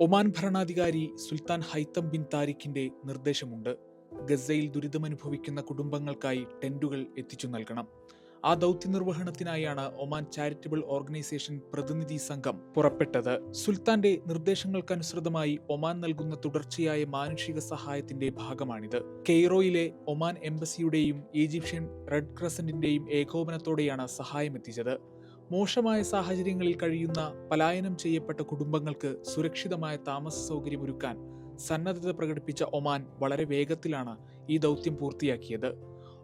Oman ഭരണാധികാരി സുൽത്താൻ Haitham bin താരിഖിന്റെ നിർദ്ദേശമുണ്ട്. ഗസയിൽ ദുരിതമനുഭവിക്കുന്ന കുടുംബങ്ങൾക്കായി ടെന്റുകൾ എത്തിച്ചു നൽകണം. ആ ദൗത്യ നിർവഹണത്തിനായാണ് ഒമാൻ ചാരിറ്റബിൾ ഓർഗനൈസേഷൻ പ്രതിനിധി സംഘം പുറപ്പെട്ടത്. സുൽത്താന്റെ നിർദ്ദേശങ്ങൾക്കനുസൃതമായി ഒമാൻ നൽകുന്ന തുടർച്ചയായ മാനുഷിക സഹായത്തിന്റെ ഭാഗമാണിത്. കെയ്റോയിലെ ഒമാൻ എംബസിയുടെയും ഈജിപ്ഷ്യൻ റെഡ് ക്രസന്റിന്റെയും ഏകോപനത്തോടെയാണ് സഹായം എത്തിച്ചത് മോശമായ സാഹചര്യങ്ങളിൽ കഴിയുന്ന പലായനം ചെയ്യപ്പെട്ട കുടുംബങ്ങൾക്ക് സുരക്ഷിതമായ താമസ സൗകര്യം ഒരുക്കാൻ സന്നദ്ധത പ്രകടിപ്പിച്ച ഒമാൻ വളരെ വേഗത്തിലാണ് ഈ ദൗത്യം പൂർത്തിയാക്കിയത്.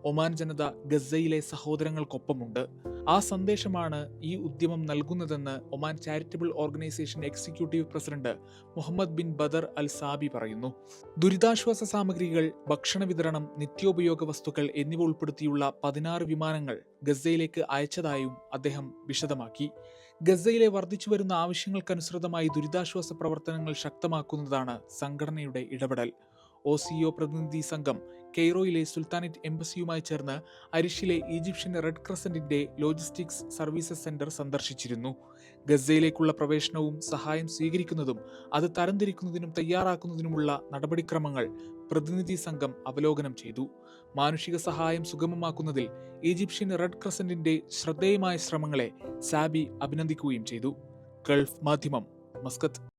ഒമാൻ ജനത ഗസയിലെ സഹോദരങ്ങൾക്കൊപ്പമുണ്ട്. ആ സന്ദേശമാണ് ഈ ഉദ്യമം നൽകുന്നതെന്ന് Oman charitable organisation executive president Mohammed bin Badr al Sabi പറയുന്നു. ദുരിതാശ്വാസ സാമഗ്രികൾ ഭക്ഷണ വിതരണം നിത്യോപയോഗ വസ്തുക്കൾ എന്നിവ ഉൾപ്പെടുത്തിയുള്ള പതിനാറ് വിമാനങ്ങൾ ഗസയിലേക്ക് അയച്ചതായും അദ്ദേഹം വിശദമാക്കി. ഗസയിലെ വർദ്ധിച്ചുവരുന്ന ആവശ്യങ്ങൾക്കനുസൃതമായി ദുരിതാശ്വാസ പ്രവർത്തനങ്ങൾ ശക്തമാക്കുന്നതാണ് സംഘടനയുടെ ഇടപെടൽ. ഒ പ്രതിനിധി സംഘം കെയ്റോയിലെ സുൽത്താനറ്റ് എംബസിയുമായി ചേർന്ന് അരിഷിലെ ഈജിപ്ഷ്യൻ റെഡ് ക്രസന്റിന്റെ ലോജിസ്റ്റിക്സ് സർവീസസ് സെന്റർ സന്ദർശിച്ചിരുന്നു. ഗസയിലേക്കുള്ള പ്രവേശനവും സഹായം സ്വീകരിക്കുന്നതും അത് തരംതിരിക്കുന്നതിനും തയ്യാറാക്കുന്നതിനുമുള്ള നടപടിക്രമങ്ങൾ പ്രതിനിധി സംഘം അവലോകനം ചെയ്തു. മാനുഷിക സഹായം സുഗമമാക്കുന്നതിൽ ഈജിപ്ഷ്യൻ റെഡ് ക്രസന്റിന്റെ ശ്രദ്ധേയമായ ശ്രമങ്ങളെ സാബി അഭിനന്ദിക്കുകയും ചെയ്തു. ഗൾഫ് മാധ്യമം മസ്കത്ത്.